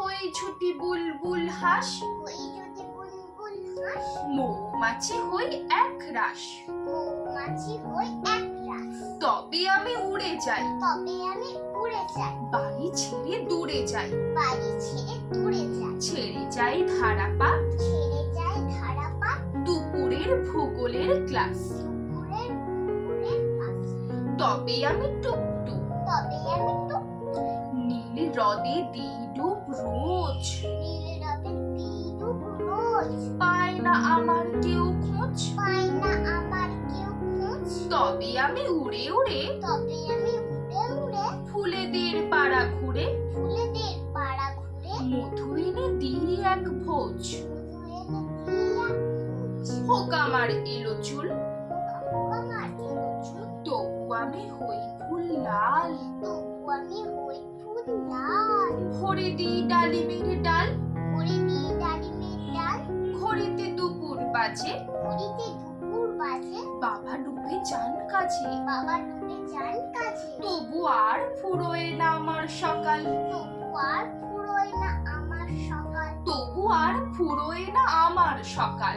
হই ছুটি বুলবুল হাঁস। হই যদি বুলবুল হাঁস। মৌমাছি হই এক রাস। মৌমাছি হই এক রাস। তবে আমি উড়ে যাই। তবে আমি উড়ে যাই। বাড়ি ছেড়ে দূরে যাই। বাড়ি ছেড়ে দূরে যাই। ছেড়ে যাই ধারাপা ছেড়ে যাই ধারাপা দুপুরের ভূগোলের ক্লাস। দুপুরের দুপুরের পাশ তবে আমি টুকটুক। তবে আমি তো নীল হ্রদে দিই রোজ পায় না আমার কেউ খোঁজ। পাই না আমার কেউ খোঁজ তবে আমি উড়ে উড়ে তবে আমি উড়ে উড়ে ফুলেদের পাড়া ঘুরে ফুলেদের পাড়া ঘুরে মধু এনে দিই এক ভোজ। খোঁজ হোক আমার এলো চুল আমার এলো চুল, তবু আমি হই ফুল লাল। তবু আমি হই ফুল লাল। দিই ডালিমের ডাল। দিয়ে ডালিমের ডাল। ঘড়িতে দুপুর বাজে। ঘড়িতে দুপুর বাজে। বাবা ডুবে যান কাজে। বাবা ডুবে যান কাজে। তবু আর ফুরোয় না আমার সকাল তবু আর ফুরোয় না আমার সকাল। তবু আর ফুরোয় না আমার সকাল। তবু আর ফুরোয় না আমার সকাল।